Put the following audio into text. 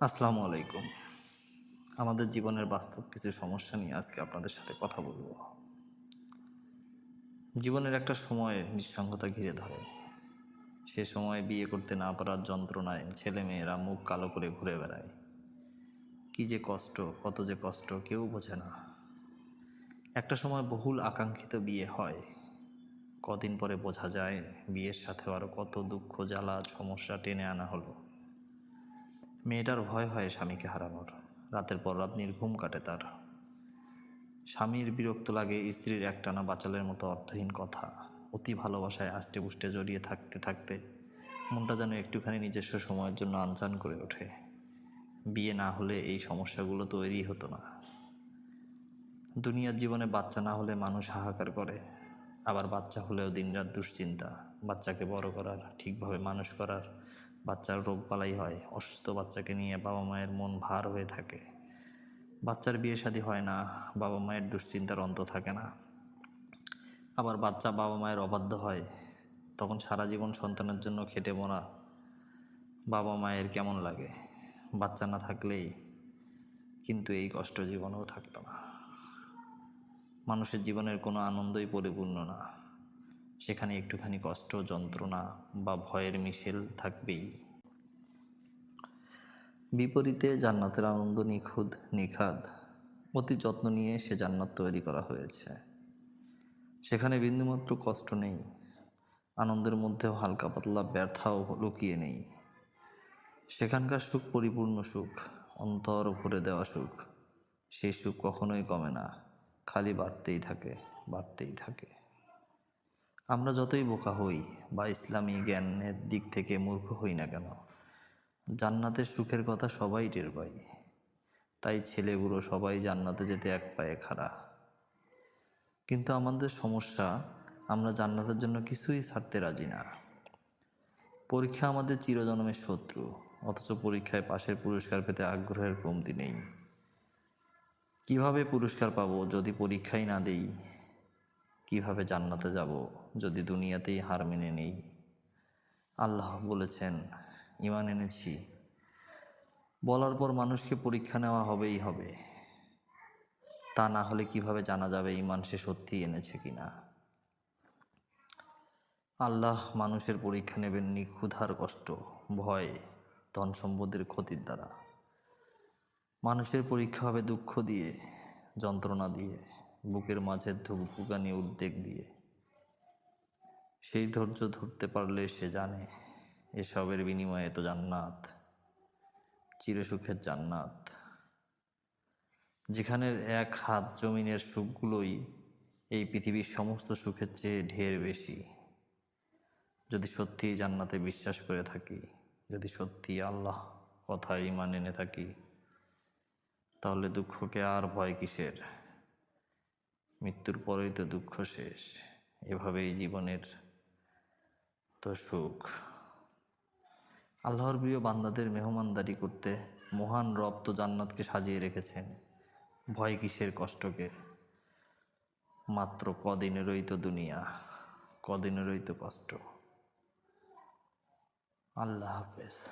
আসসালামু আলাইকুম। আমাদের জীবনের বাস্তব কিছু সমস্যা নিয়ে আজকে আপনাদের সাথে কথা বলব। জীবনের একটা সময় নিঃসঙ্গতা ঘিরে ধরে। সে সময় বিয়ে করতে না পারার যন্ত্রণায় ছেলে মেয়েরা মুখ কালো করে ঘুরে বেড়ায়। কি যে কষ্ট, কত যে কষ্ট, কেউ বোঝে না। একটা সময় বহুল আকাঙ্ক্ষিত বিয়ে হয়। কদিন পরে বোঝা যায় বিয়ের সাথে আরও কত দুঃখ, জ্বালা, সমস্যা টেনে আনা হলো। মেয়েটার ভয় হয় স্বামীকে হারানোর। রাতের পর রাত নির্ঘুম কাটে তার। স্বামীর বিরক্ত লাগে স্ত্রীর একটানা বাচালের মতো অর্থহীন কথা। অতি ভালোবাসায় আষ্টে পুষ্টে জড়িয়ে থাকতে থাকতে মনটা যেন একটুখানি নিজস্ব সময়ের জন্য আনচান করে ওঠে। বিয়ে না হলে এই সমস্যাগুলো তৈরি হতো না। দুনিয়ার জীবনে বাচ্চা না হলে মানুষ হাহাকার করে। আবার বাচ্চা হলেও দিনরাত দুশ্চিন্তা। বাচ্চাকে বড় করার, ঠিকভাবে মানুষ করার, বাচ্চার রোগ বালাই হয়, অসুস্থ বাচ্চাকে নিয়ে বাবা মায়ের মন ভার হয়ে থাকে। বাচ্চার বিয়ে শাদী হয় না, বাবা মায়ের দুশ্চিন্তার অন্ত থাকে না। আবার বাচ্চা বাবা মায়ের অবাধ্য হয়, তখন সারা জীবন সন্তানের জন্য খেটে মরা বাবা মায়ের কেমন লাগে? বাচ্চা না থাকলেই কিন্তু এই কষ্ট জীবনেও থাকতো না। মানুষের জীবনের কোনো আনন্দই পরিপূর্ণ না। সেখানে একটুখানি কষ্ট, যন্ত্রণা বা ভয়ের মিশেল থাকবেই। বিপরীতে জান্নাতের আনন্দ নিখুঁত নিখাদ অতি যত্ন নিয়ে সে জান্নাত তৈরি করা হয়েছে। সেখানে বিন্দুমাত্র কষ্ট নেই, আনন্দের মধ্যেও হালকা পাতলা ব্যর্থাও লুকিয়ে নেই। সেখানকার সুখ পরিপূর্ণ সুখ, অন্তর ভরে দেওয়া সুখ, সেই সুখ কখনোই কমে না, খালি বাড়তেই থাকে বাড়তেই থাকে। আমরা যতই বোকা হই বা ইসলামী জ্ঞানের দিক থেকে মূর্খ হই না কেন, জান্নাতের সুখের কথা সবাই টের পাই তাই ছেলেগুলো সবাই জান্নাতে যেতে এক পায়ে খাড়া। কিন্তু আমাদের সমস্যা, আমরা জান্নাতের জন্য কিছুই ছাড়তে রাজি না। পরীক্ষা আমাদের চিরজন্মের শত্রু, অথচ পরীক্ষায় পাশের পুরস্কার পেতে আগ্রহের কমতি নেই। কীভাবে পুরস্কার পাবো যদি পরীক্ষাই না দেই? কীভাবে জান্নাতে যাব যদি দুনিয়াতেই হার মেনে নেই? আল্লাহ বলেছেন ইমান এনেছি। বলার পর মানুষকে পরীক্ষা নেওয়া হবেই হবে। তা না হলে কীভাবে জানা যাবে ইমান সে সত্যি এনেছে কিনা? আল্লাহ মানুষের পরীক্ষা নেবেন নিক্ষুধার কষ্ট, ভয়, ধন সম্পদের ক্ষতির দ্বারা। মানুষের পরীক্ষা হবে দুঃখ দিয়ে, যন্ত্রণা দিয়ে। বুকের মাঝে ধুকভুকানি উদ্বেগ দিয়ে। সেই ধৈর্য ধরতে পারলে সে জানে, এসবের বিনিময়ে তো জান্নাত, চিরসুখের জান্নাত। যেখানের এক হাত জমিনের সুখগুলোই এই পৃথিবীর সমস্ত সুখের চেয়ে ঢের বেশি। যদি সত্যি জান্নাতে বিশ্বাস করে থাকি, যদি সত্যি আল্লাহ কথা ইমান এনে থাকি, তাহলে দুঃখকে আর ভয় কিসের? মৃত্যুর পরেই তো দুঃখ শেষ। এভাবেই জীবনের তো সুখ। আল্লাহর প্রিয় বান্দাদের মেহমানদারি করতে মহান রব তো জান্নাতকে সাজিয়ে রেখেছেন। ভয় কিসের কষ্টকে? মাত্র কদিনেরই তো দুনিয়া কদিনেরই তো কষ্ট। আল্লাহ হাফেজ।